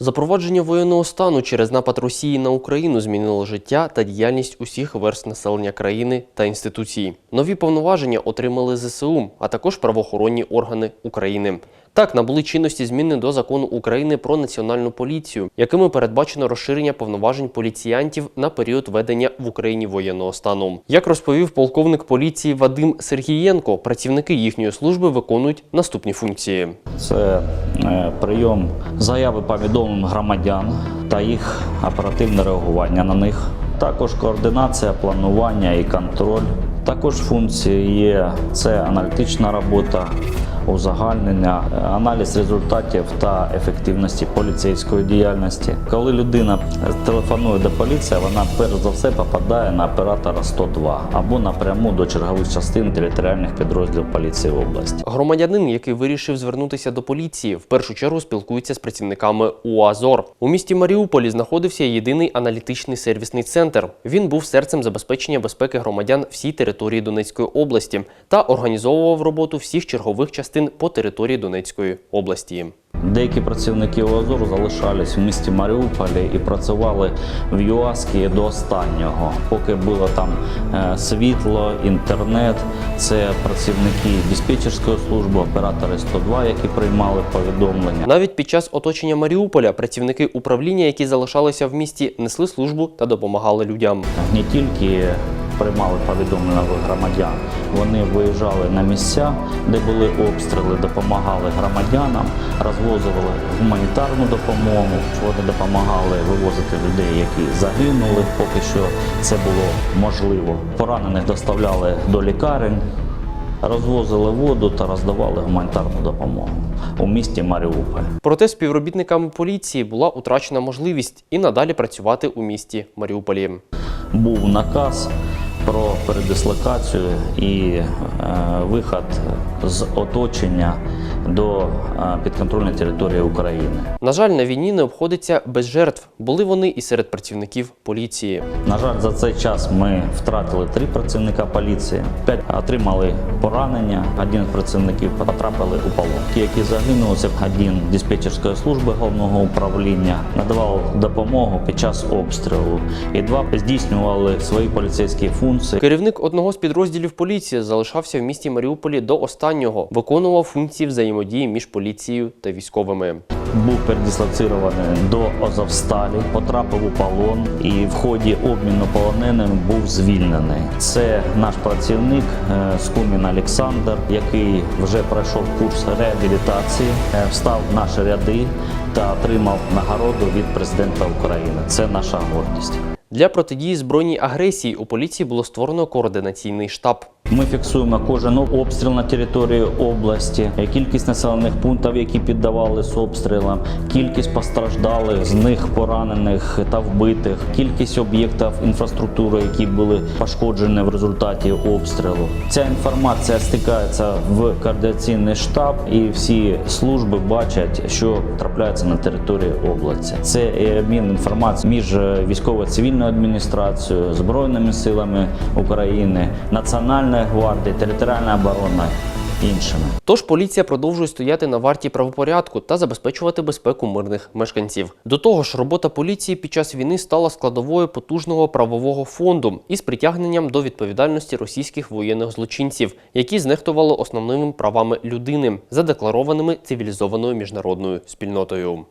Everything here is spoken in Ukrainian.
Запровадження воєнного стану через напад Росії на Україну змінило життя та діяльність усіх верст населення країни та інституцій. Нові повноваження отримали ЗСУ, а також правоохоронні органи України. Так набули чинності зміни до закону України про національну поліцію, якими передбачено розширення повноважень поліціянтів на період ведення в Україні воєнного стану. Як розповів полковник поліції Вадим Сергієнко, працівники їхньої служби виконують наступні функції. Це е, прийом заяви повідомлень громадян та їх оперативне реагування на них. Також координація, планування і контроль. Також функції є це аналітична робота, узагальнення, аналіз результатів та ефективності поліцейської діяльності. Коли людина телефонує до поліції, вона перш за все попадає на оператора 102 або напряму до чергових частин територіальних підрозділів поліції області. Громадянин, який вирішив звернутися до поліції, в першу чергу спілкується з працівниками УАЗОР. У місті Маріуполі знаходився єдиний аналітичний сервісний центр. Він був серцем забезпечення безпеки громадян всій території Донецької області та організовував роботу всіх чергових частин по території Донецької області. Деякі працівники ОАЗОР залишались в місті Маріуполі і працювали в ЮАСКі до останнього, поки було там е, світло, інтернет. Це працівники диспетчерської служби, оператори 102, які приймали повідомлення. Навіть під час оточення Маріуполя працівники управління, які залишалися в місті, несли службу та допомагали людям. Не тільки приймали повідомлення від громадян, вони виїжджали на місця, де були обстріли, допомагали громадянам, розвозили гуманітарну допомогу. Вони допомагали вивозити людей, які загинули, поки що це було можливо. Поранених доставляли до лікарень. Розвозили воду та роздавали гуманітарну допомогу у місті Маріуполь. Проте співробітниками поліції була утрачена можливість і надалі працювати у місті Маріуполі. був наказ про передислокацію і е, виход з оточення до підконтрольної території України. На жаль, на війні не обходиться без жертв. Були вони і серед працівників поліції. На жаль, за цей час ми втратили три працівника поліції, п'ять отримали поранення. Один з працівників потрапили у полон. Ті, які загинули, це один диспетчерської служби головного управління, надавав допомогу під час обстрілу. І два здійснювали свої поліцейські функції. Керівник одного з підрозділів поліції залишався в місті Маріуполі до останнього, виконував функції взаємодії між поліцією та військовими. був передислоцирований до Азовсталі, потрапив у полон і в ході обміну полоненим був звільнений. Це наш працівник е, Скумін Олександр, який вже пройшов курс реабілітації, е, встав в наші ряди та отримав нагороду від президента України. Це наша гордість. Для протидії збройній агресії у поліції було створено координаційний штаб. Ми фіксуємо кожен обстріл на території області, кількість населених пунктів, які піддавались обстрілам, кількість постраждалих, з них поранених та вбитих, кількість об'єктів інфраструктури, які були пошкоджені в результаті обстрілу. Ця інформація стикається в координаційний штаб, і всі служби бачать, що трапляється на території області. Це обмін інформацією між військово-цивільною адміністрацією, збройними силами України, національною гвардією, територіальною обороною. Іншими Тож поліція продовжує стояти на варті правопорядку та забезпечувати безпеку мирних мешканців. До того ж, робота поліції під час війни стала складовою потужного правового фонду із притягненням до відповідальності російських воєнних злочинців, які знехтували основними правами людини, задекларованими цивілізованою міжнародною спільнотою.